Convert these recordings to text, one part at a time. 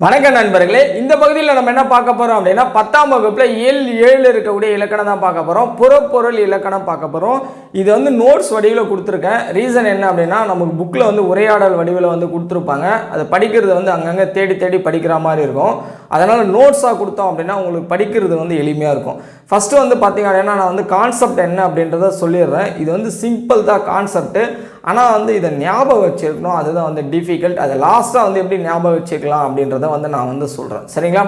வணக்கம் நண்பர்களே இந்த பகுதியில் நம்ம என்ன பார்க்க போகிறோம் அப்படின்னா பத்தாம் வகுப்பில் ஏழு ஏழு இருக்கக்கூடிய இலக்கணம் தான் பார்க்க போகிறோம் புறப்பொருள் இலக்கணம் பார்க்க போகிறோம் இது வந்து நோட்ஸ் வடிவில் கொடுத்துருக்கேன். ரீசன் என்ன அப்படின்னா நமக்கு புக்கில் வந்து உரையாடல் வடிவில் வந்து கொடுத்துருப்பாங்க. அதை படிக்கிறது வந்து அங்கங்கே தேடி தேடி படிக்கிற மாதிரி இருக்கும். அதனால் நோட்ஸாக கொடுத்தோம் அப்படின்னா உங்களுக்கு படிக்கிறது வந்து எளிமையாக இருக்கும். ஃபஸ்ட்டு வந்து பார்த்திங்க அப்படின்னா நான் வந்து கான்செப்ட் என்ன அப்படின்றத சொல்லிடுறேன். இது வந்து சிம்பிள் தான் கான்செப்ட்டு ஆனால் வந்து இதை ஞாபகம் வச்சுருக்கணும். அதுதான் வந்து டிஃபிகல்ட் அதை லாஸ்ட்டாக வந்து எப்படி ஞாபகம் வச்சுக்கலாம் அப்படின்றத வந்து நான் வந்து சொல்கிறேன் சரிங்களா?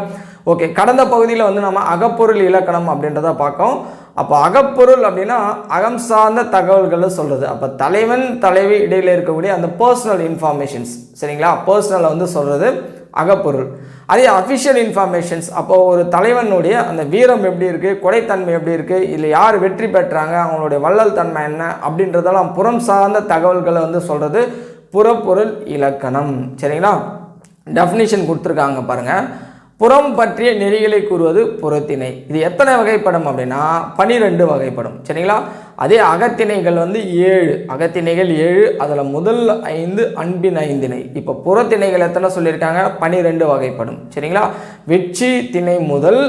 ஓகே கடந்த பகுதியில் வந்து நம்ம அகப்பொருள் இலக்கணம் அப்படின்றத பார்க்கோம். அப்போ அகப்பொருள் அப்படின்னா அகம் சார்ந்த தகவல்களை சொல்கிறது அப்போ தலைவன் தலைவி இடையில் இருக்கக்கூடிய அந்த பர்சனல் இன்ஃபார்மேஷன்ஸ் சரிங்களா? பர்சனலை வந்து சொல்கிறது அகப்பொருள். அதே அஃபிஷியல் இன்ஃபர்மேஷன்ஸ் அப்போ ஒரு தலைவனுடைய அந்த வீரம் எப்படி இருக்குது கொடைத்தன்மை எப்படி இருக்குது இல்லை யார் வெற்றி பெற்றாங்க அவங்களுடைய வள்ளல் தன்மை என்ன அப்படின்றதெல்லாம் புறம் சார்ந்த தகவல்களை வந்து சொல்கிறது புறப்பொருள் இலக்கணம் சரிங்களா? டெஃபினிஷன் கொடுத்துருக்காங்க பாருங்கள் புறம் பற்றிய நெறிகளை கூறுவது புறத்திணை இது எத்தனை வகைப்படும் அப்படின்னா பனிரெண்டு வகைப்படும். சரிங்களா? அதே அகத்திணைகள் வந்து ஏழு. அகத்திணைகள் ஏழு அதில் முதல் ஐந்து அன்பின் ஐந்திணை. இப்போ புறத்திணைகள் எத்தனை சொல்லியிருக்காங்க? பனிரெண்டு வகைப்படும். சரிங்களா? வெற்றி திணை முதல்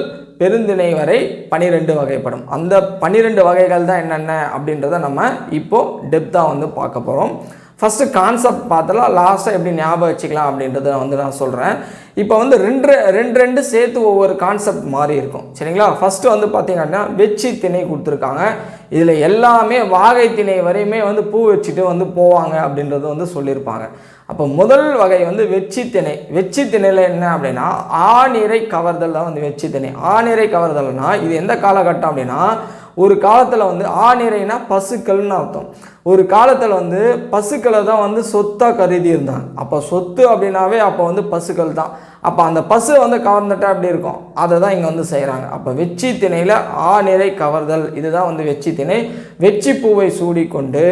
பெருந்திணை வரை பனிரெண்டு வகைப்படும். அந்த பனிரெண்டு வகைகள் தான் என்னென்ன அப்படின்றத நம்ம இப்போது டெப்த்தாக வந்து பார்க்க போகிறோம் ஃபஸ்ட்டு கான்செப்ட் பார்த்தலாம் லாஸ்ட்டாக எப்படி ஞாபகம் வச்சுக்கலாம் அப்படின்றத வந்து நான் சொல்கிறேன் இப்போ வந்து ரெண்டு ரெண்டு ரெண்டு சேர்த்து ஒவ்வொரு கான்செப்ட் மாறி இருக்கும். சரிங்களா? ஃபஸ்ட்டு வந்து பார்த்தீங்கன்னா வெச்சி திணை கொடுத்துருக்காங்க. இதில் எல்லாமே வாகை திணை வரையுமே வந்து பூ வச்சுட்டு வந்து போவாங்க அப்படின்றது வந்து சொல்லியிருப்பாங்க. அப்போ முதல் வகை வந்து வெச்சி திணை. வெச்சி திணையில் என்ன அப்படின்னா ஆநிறை கவர்தல் தான் வந்து வெச்சி திணை. ஆநிறை கவர்தல்னா இது எந்த காலகட்டம் அப்படின்னா ஒரு காலத்தில் வந்து ஆநிறைனா பசுக்கள்னு அர்த்தம். ஒரு காலத்தில் வந்து பசுக்களை தான் வந்து சொத்தாக கருதி இருந்தாங்க அப்போ சொத்து அப்படின்னாவே அப்போ வந்து பசுக்கள் தான். அப்போ அந்த பசு வந்து கவர்ந்துட்டா அப்படி இருக்கும்? அதை தான் இங்கே வந்து செய்கிறாங்க அப்போ வெச்சி திணையில் ஆநிறை கவர்தல் இதுதான் வந்து வெச்சி திணை. வெச்சி பூவை சூடிக்கொண்டு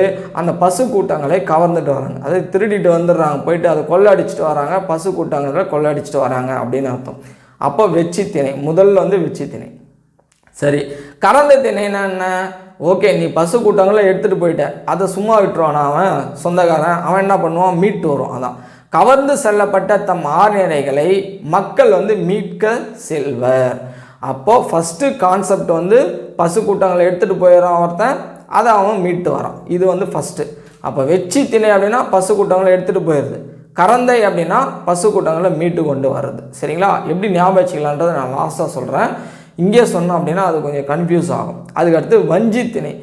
அந்த பசு கூட்டங்களை கவர்ந்துட்டு வராங்க. அதை திருடிட்டு வந்துடுறாங்க. போயிட்டு அதை கொள்ளடிச்சிட்டு வராங்க. பசு கூட்டங்களை கொள்ளடிச்சிட்டு வராங்க அப்படின்னு அர்த்தம். அப்போ வெச்சி திணை முதல்ல வந்து வெச்சி திணை. சரி கறந்த தினம் என்ன ஓகே நீ பசு கூட்டங்களை எடுத்துகிட்டு போயிட்ட. அதை சும்மா விட்டுருவானா அவன் சொந்தக்காரன்? அவன் என்ன பண்ணுவான்? மீட்டு வரும் அதான். கவர்ந்து செல்லப்பட்ட தம் ஆர்நிலைகளை மக்கள் வந்து மீட்க செல்வர். அப்போது ஃபஸ்ட்டு கான்செப்ட் வந்து பசு கூட்டங்களை எடுத்துகிட்டு போயிடறான் ஒருத்தன் அதை அவன் மீட்டு வரான். இது வந்து ஃபஸ்ட்டு அப்போ வெச்சி திணை அப்படின்னா பசு கூட்டங்களை எடுத்துகிட்டு போயிடுது கரந்தை அப்படின்னா பசு கூட்டங்களை மீட்டு கொண்டு வர்றது. சரிங்களா? எப்படி ஞாபகம் வச்சுக்கலான்றதை நான் லாஸ்ட்டாக சொல்கிறேன் இங்கே சொன்னோம் அப்படின்னா அது கொஞ்சம் கன்ஃபியூஸ் ஆகும். அதுக்கடுத்து வஞ்சி திணை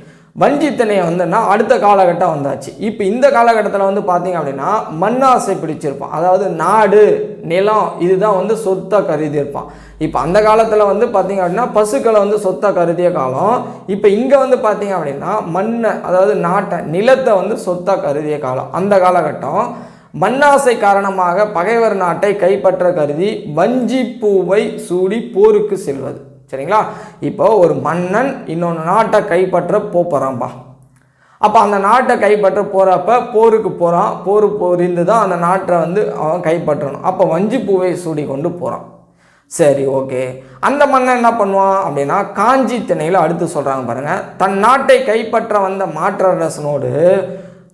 வஞ்சி வந்துன்னா அடுத்த காலகட்டம் வந்தாச்சு. இப்போ இந்த காலகட்டத்தில் வந்து பார்த்தீங்க அப்படின்னா மண்ணாசை பிடிச்சிருப்பான். அதாவது நாடு நிலம் இதுதான் வந்து சொத்தாக கருதி இருப்பான். இப்போ அந்த காலத்தில் வந்து பார்த்தீங்க அப்படின்னா பசுக்களை வந்து சொத்தாக கருதிய காலம். இப்போ இங்கே வந்து பார்த்தீங்க அப்படின்னா மண்ணை அதாவது நாட்டை நிலத்தை வந்து சொத்தாக கருதிய காலம். அந்த காலகட்டம் மண்ணாசை காரணமாக பகைவர் நாட்டை கைப்பற்ற கருதி வஞ்சி பூவை சூடி போருக்கு செல்வது. சரிங்களா? இப்போ ஒரு மன்னன் இன்னொன்று நாட்டை கைப்பற்ற போகிறான்ப்பா அப்போ அந்த நாட்டை கைப்பற்ற போகிறப்ப போருக்கு போகிறான் போர் புரிந்து தான் அந்த நாட்டை வந்து அவன் கைப்பற்றணும். அப்போ வஞ்சி பூவை சூடி கொண்டு போகிறான் சரி ஓகே. அந்த மன்னன் என்ன பண்ணுவான் அப்படின்னா காஞ்சி திணையில் அடுத்து சொல்கிறாங்க பாருங்கள் தன் நாட்டை கைப்பற்ற வந்த மாற்றரசனோடு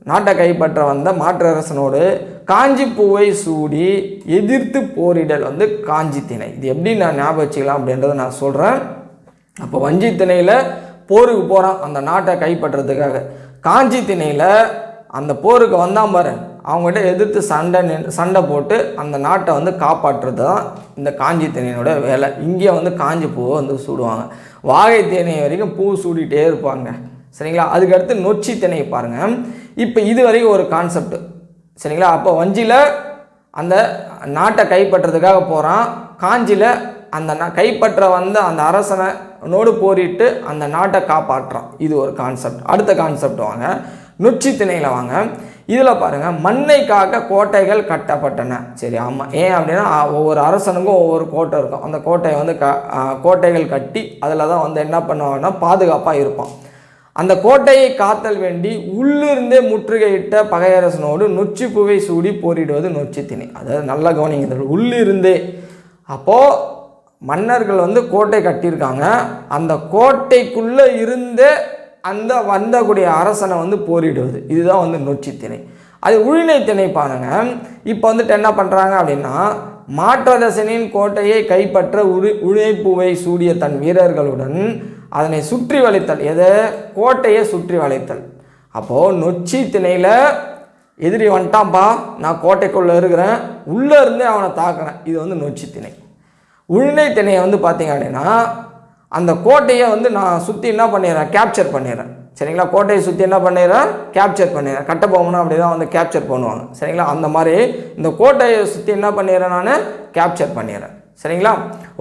நாட்டை கைப்பற்ற வந்த மாற்றரசனோடு காஞ்சி பூவை சூடி எதிர்த்து போரிடல் வந்து காஞ்சி திணை இது எப்படி நான் ஞாபகம் வச்சுக்கலாம் அப்படின்றத நான் சொல்கிறேன் அப்போ வஞ்சி திணையில் போருக்கு போகிறான் அந்த நாட்டை கைப்பற்றுறதுக்காக. காஞ்சி திணையில் அந்த போருக்கு வந்தான் பாரு. அவங்ககிட்ட எதிர்த்து சண்டை நின்னு- சண்டை போட்டு அந்த நாட்டை வந்து காப்பாற்றுறது தான் இந்த காஞ்சி திணையினோட வேலை. இங்கே வந்து காஞ்சி பூவை வந்து சூடுவாங்க. வாகை திணை வரைக்கும் பூ சூடிட்டே இருப்பாங்க. சரிங்களா? அதுக்கடுத்து நொச்சி திணையை பாருங்கள் இப்போ இது வரைக்கும் ஒரு கான்செப்ட் சரிங்களா? அப்போ வஞ்சியில் அந்த நாட்டை கைப்பற்றுறதுக்காக போகிறான் காஞ்சியில் அந்த நா கைப்பற்ற வந்த அந்த அரசனை நோடு போரிட்டு அந்த நாட்டை காப்பாற்றுறான் இது ஒரு கான்செப்ட் அடுத்த கான்செப்ட் வாங்க. நொச்சி திணையில் வாங்க. இதில் பாருங்கள் மண்ணை காக்க கோட்டைகள் கட்டப்பட்டன. சரி ஆமாம் ஏன் அப்படின்னா ஒவ்வொரு அரசனுக்கும் ஒவ்வொரு கோட்டை இருக்கும். அந்த கோட்டையை வந்து க கோட்டைகள் கட்டி அதில் தான் வந்து என்ன பண்ணுவாங்கன்னா பாதுகாப்பாக இருப்பான். அந்த கோட்டையை காத்தல் வேண்டி உள்ளிருந்தே முற்றுகையிட்ட பகையரசனோடு நொச்சி பூவை சூடி போரிடுவது நொச்சி திணை அதாவது நல்லா கவனிங்க உள்ளிருந்தே. அப்போது மன்னர்கள் வந்து கோட்டை கட்டியிருக்காங்க. அந்த கோட்டைக்குள்ளே இருந்தே அந்த வந்தக்கூடிய அரசனை வந்து போரிடுவது. இதுதான் வந்து நொச்சி திணை அது உழினை திணை பாருங்க. இப்போ வந்துட்டு என்ன பண்ணுறாங்க அப்படின்னா மாற்றரசனின் கோட்டையை கைப்பற்ற உரு உழைப்புவை சூடிய தன் வீரர்களுடன் அதனை சுற்றி வளைத்தல். எதை? கோட்டையை சுற்றி வளைத்தல். அப்போது நொச்சி திணையில் எதிரி வந்துட்டான்ப்பா நான் கோட்டைக்குள்ளே இருக்கிறேன். உள்ளே இருந்தே அவனை தாக்குறேன். இது வந்து நொச்சி திணை. உழுனை திணையை வந்து பார்த்தீங்க அப்படின்னா அந்த கோட்டையை வந்து நான் சுற்றி என்ன பண்ணிடுறேன்? கேப்சர் பண்ணிடுறேன். சரிங்களா? கோட்டையை சுற்றி என்ன பண்ணிடுறேன்? கேப்சர் பண்ணிடுறேன். கட்டபொம்மனும் அப்படி தான் வந்து கேப்சர் பண்ணுவாங்க. சரிங்களா? அந்த மாதிரி இந்த கோட்டையை சுற்றி என்ன பண்ணிடுறேன் நான்? கேப்சர் பண்ணிடுறேன். சரிங்களா?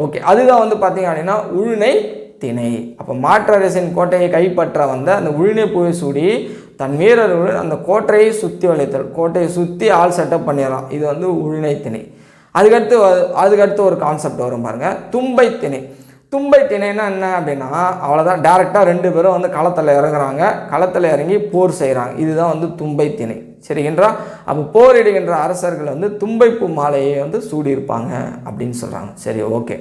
ஓகே அதுதான் வந்து பார்த்தீங்க அப்படின்னா உழுனை திணை. அப்போ மாற்றரசின் கோட்டையை கைப்பற்ற வந்த அந்த உழினை புகை சூடி தன் வீரர்களுடன் அந்த கோட்டையை சுற்றி வளைத்தல் கோட்டையை சுற்றி ஆள் செட்டப் பண்ணிடலாம். இது வந்து உழினை திணை. அதுக்கடுத்து அதுக்கடுத்து ஒரு கான்செப்ட் வரும் பாருங்கள் தும்பை திணை. தும்பை திணைனா என்ன அப்படின்னா அவ்வளோதான் டேரெக்டாக ரெண்டு பேரும் வந்து களத்தில் இறங்குறாங்க. களத்தில் இறங்கி போர் செய்கிறாங்க இதுதான் வந்து தும்பை திணை. சரிங்களா அப்போ போரிடுகின்ற அரசர்கள் வந்து தும்பைப்பூ மாலையை வந்து சூடியிருப்பாங்க அப்படின்னு சொல்கிறாங்க சரி ஓகே.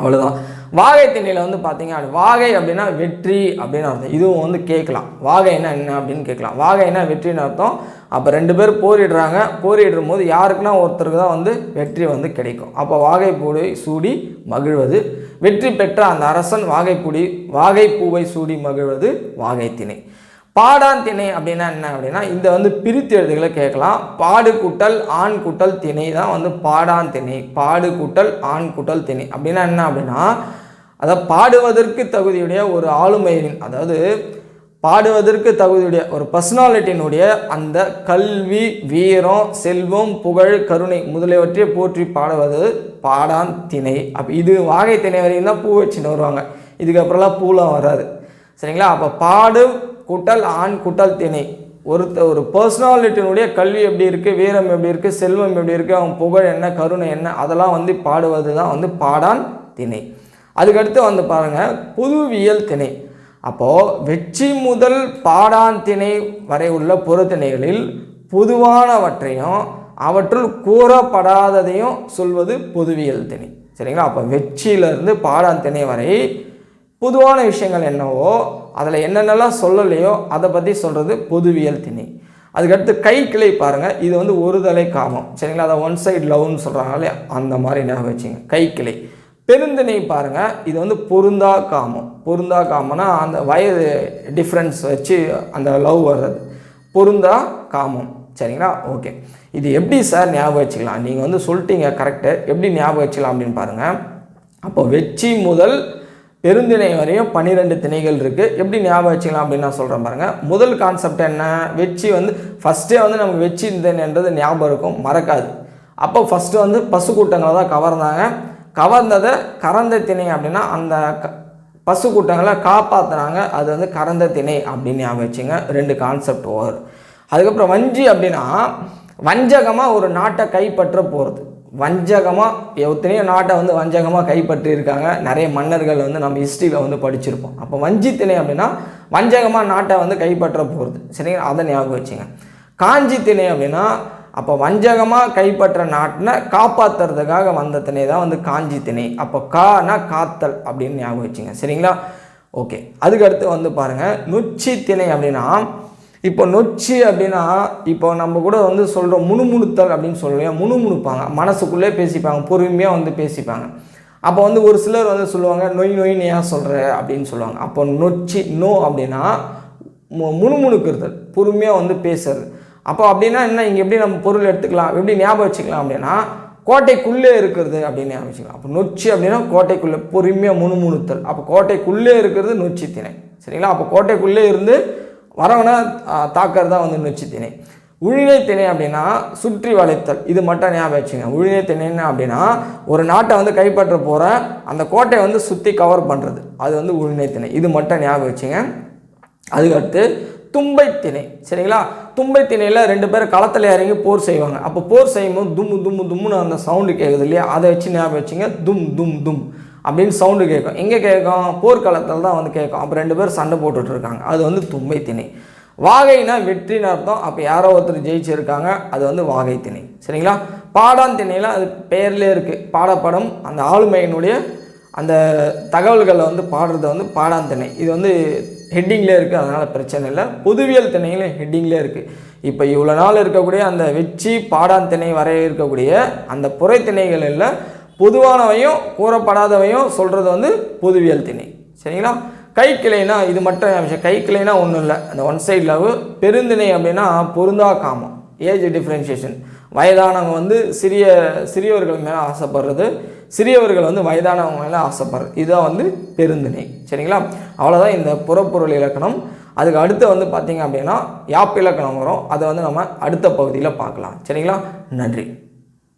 அவ்வளோதான் வாகை திணையில் வந்து பார்த்தீங்க அப்படி வாகை அப்படின்னா வெற்றி அப்படின்னு அர்த்தம். இதுவும் வந்து கேட்கலாம். வாகைன்னா என்ன அப்படின்னு கேட்கலாம். வாகைன்னா வெற்றின்னு அர்த்தம். அப்போ ரெண்டு பேர் போரிடுறாங்க. போரிடும் போது யாருக்குன்னா ஒருத்தருக்கு தான் வந்து வெற்றி வந்து கிடைக்கும். அப்போ வாகைப்பூவை சூடி மகிழ்வது. வெற்றி பெற்ற அந்த அரசன் வாகைப்பூடி வாகைப்பூவை சூடி மகிழ்வது வாகை திணை. பாடான் திணை அப்படின்னா என்ன அப்படின்னா இந்த வந்து பிரித்து எழுதுகளை கேட்கலாம். பாடு கூட்டல் ஆண் கூட்டல் திணை தான் வந்து பாடான் திணை. பாடு கூட்டல் ஆண் கூட்டல் திணை. அப்படின்னா என்ன அப்படின்னா அதாவது பாடுவதற்கு தகுதியுடைய ஒரு ஆளுமையின் அதாவது பாடுவதற்கு தகுதியுடைய ஒரு பர்சனாலிட்டியினுடைய அந்த கல்வி வீரம் செல்வம் புகழ் கருணை முதலியவற்றை போற்றி பாடுவது பாடான் திணை. அப்போ இது வாகை திணை வரையும் தான் பூ வச்சுன்னு வருவாங்க. இதுக்கப்புறம்லாம் பூலாம் வராது. சரிங்களா? அப்போ பாடு கூட்டல் ஆண் கூட்டல் திணை. ஒருத்த ஒரு பர்சனாலிட்டியினுடைய கல்வி எப்படி இருக்குது வீரம் எப்படி இருக்குது செல்வம் எப்படி இருக்குது அவன் புகழ் என்ன கருணை என்ன அதெல்லாம் வந்து பாடுவது தான் வந்து பாடான் திணை. அதுக்கடுத்து வந்து பாருங்கள் புதுவியல் திணை. அப்போது வெற்றி முதல் பாடான் திணை வரை உள்ள பொறுத்திணைகளில் பொதுவானவற்றையும் அவற்றுள் கூறப்படாததையும் சொல்வது பொதுவியல் திணை. சரிங்களா? அப்போ வெற்றியிலிருந்து பாடான் திணை வரை பொதுவான விஷயங்கள் என்னவோ அதில் என்னென்னலாம் சொல்லலையோ அதை பற்றி சொல்கிறது பொதுவியல் திணை. அதுக்கடுத்து கை கிளை பாருங்கள் இது வந்து ஒரு தலை காமம். சரிங்களா? அதை ஒன் சைடு லவ்னு சொல்கிறாங்க இல்லையா? அந்த மாதிரி ஞாபகம் வச்சுங்க. கை கிளை. பெருந்திணை பாருங்கள் இது வந்து பொருந்தா காமம். பொருந்தா காமம்னா அந்த வயது டிஃப்ரென்ஸ் வச்சு அந்த லவ் வர்றது. பொருந்தா காமம். சரிங்களா? ஓகே இது எப்படி சார் ஞாபகம் வச்சுக்கலாம்? நீங்கள் வந்து சொல்லிட்டீங்க கரெக்டு எப்படி ஞாபகம் வச்சுக்கலாம் அப்படின்னு பாருங்கள் அப்போ வெற்றி முதல் பெருந்திணை வரையும் பன்னிரெண்டு திணைகள் இருக்குது எப்படி ஞாபகம் வச்சுக்கலாம் அப்படின்னு நான் சொல்கிறேன் பாருங்கள் முதல் கான்செப்ட் என்ன? வெச்சி வந்து ஃபஸ்ட்டே வந்து நமக்கு வெச்சி திணைன்றது ஞாபகம் இருக்கும். மறக்காது. அப்போ ஃபஸ்ட்டு வந்து பசு கூட்டங்களை தான் கவர்ந்தாங்க. கவர்ந்ததை கறந்த திணை அப்படின்னா அந்த க பசு கூட்டங்களை காப்பாற்றினாங்க அது வந்து கறந்த திணை அப்படின்னு ஞாபகம் வச்சுங்க. ரெண்டு கான்செப்ட் வரும் அதுக்கப்புறம் வஞ்சி அப்படின்னா வஞ்சகமாக ஒரு நாட்டை கைப்பற்ற போகிறது வஞ்சகமாக எத்தனையோ நாட்டை வந்து வஞ்சகமாக கைப்பற்றியிருக்காங்க. நிறைய மன்னர்கள் வந்து நம்ம ஹிஸ்ட்ரியில் வந்து படிச்சிருப்போம். அப்போ வஞ்சி திணை அப்படின்னா வஞ்சகமாக நாட்டை வந்து கைப்பற்ற போகிறது சரிங்களா அதை ஞாபகம் வச்சுங்க. காஞ்சி திணை அப்படின்னா அப்போ வஞ்சகமாக கைப்பற்ற நாட்டினை காப்பாற்றுறதுக்காக வந்த திணை தான் வந்து காஞ்சி திணை அப்போ கானா காத்தல் அப்படின்னு ஞாபகம் வச்சுங்க. சரிங்களா? ஓகே. அதுக்கடுத்து வந்து பாருங்கள் நொச்சி திணை அப்படின்னா இப்போ நொச்சி அப்படின்னா இப்போ நம்ம கூட வந்து சொல்கிறோம் முணுமுணுத்தல் அப்படின்னு சொல்லுவோம். முணுமுணுப்பாங்க. மனசுக்குள்ளே பேசிப்பாங்க. பொறுமையாக வந்து பேசிப்பாங்க. அப்போ வந்து ஒரு சிலர் வந்து சொல்லுவாங்க நொய் நொய் ஏன் சொல்கிற அப்படின்னு சொல்லுவாங்க. அப்போ நொச்சி நோ அப்படின்னா மு- முணுமுணுக்கிறது. பொறுமையாக வந்து பேசுறது. அப்போ அப்படின்னா என்ன? இங்கே எப்படி நம்ம பொருள் எடுத்துக்கலாம்? எப்படி ஞாபகம் வச்சுக்கலாம் அப்படின்னா கோட்டைக்குள்ளே இருக்கிறது அப்படின்னு ஞாபகம் வச்சுக்கலாம். அப்போ நொச்சி அப்படின்னா கோட்டைக்குள்ளே பொறுமையாக முணுமுணுத்தல். அப்போ கோட்டைக்குள்ளே இருக்கிறது நொச்சி திணை. சரிங்களா? அப்போ கோட்டைக்குள்ளே இருந்து வரவனை தாக்கிறது தான் வந்து நொச்சி திணை. உழினை திணை அப்படின்னா சுற்றி வளைத்தல். இது மட்டும் ஞாபகம் வச்சுங்க உழினை திணைன்னு அப்படின்னா ஒரு நாட்டை வந்து கைப்பற்ற போகிற அந்த கோட்டையை வந்து சுற்றி கவர் பண்ணுறது அது வந்து உழினை திணை. இது மட்டும் ஞாபகம் வச்சுங்க அதுக்கடுத்து தும்பை திணை. சரிங்களா? தும்பை திணையில் ரெண்டு பேரும் களத்தில் இறங்கி போர் செய்வாங்க. அப்போ போர் செய்யும்போது தும்மு தும்மு தும்முன்னு அந்த சவுண்டு கேட்குது இல்லையா? அதை வச்சு ஞாபகம் வச்சுங்க தும் தும் தும். அப்படின்னு சவுண்டு கேட்கும் எங்கே கேட்கும் போர்க்களத்தில் தான் வந்து கேட்கும் அப்போ ரெண்டு பேரும் சண்டை போட்டுட்டு இருக்காங்க அது வந்து தும்பை திணை. வாகைனா வெற்றின்னு அர்த்தம். அப்போ யாரோ ஒருத்தர் ஜெயிச்சிருக்காங்க. அது வந்து வாகை திணை. சரிங்களா? பாடான் திணையில் அது பெயர்லேயே இருக்குது பாடப்படம் அந்த ஆளுமையினுடைய அந்த தகவல்களை வந்து பாடுறது வந்து பாடான் திணை. இது வந்து ஹெட்டிங்லேயே இருக்குது அதனால் பிரச்சனை இல்லை. பொதுவியல் திணைகளும் ஹெட்டிங்லேயே இருக்குது இப்போ இவ்வளோ நாள் இருக்கக்கூடிய அந்த வெச்சி பாடான் திணை வரைய இருக்கக்கூடிய அந்த புறை திணைகளில் இல்லை. பொதுவானவையும் கூறப்படாதவையும் சொல்கிறது வந்து பொதுவியல் திணை. சரிங்களா? கை கிளைனா இது மட்டும் விஷயம்? கை கிளைனா ஒன்றும் இல்லை. அந்த ஒன் சைடு லவ் பெருந்திணை அப்படின்னா பொருந்தா காமம். ஏஜ் டிஃப்ரென்ஷியேஷன் வயதானவங்க வந்து சிறிய சிறியவர்கள் மேலே ஆசைப்படுறது. சிறியவர்கள் வந்து வயதானவங்க மேலே ஆசைப்படுறது. இதுதான் வந்து பெருந்திணை. சரிங்களா? அவ்வளோதான் இந்த புறப்பொருள் இலக்கணம். அதுக்கு அடுத்து வந்து பார்த்திங்க அப்படின்னா யாப் இலக்கணம் வரும். அதை வந்து நம்ம அடுத்த பகுதியில் பார்க்கலாம். சரிங்களா? நன்றி.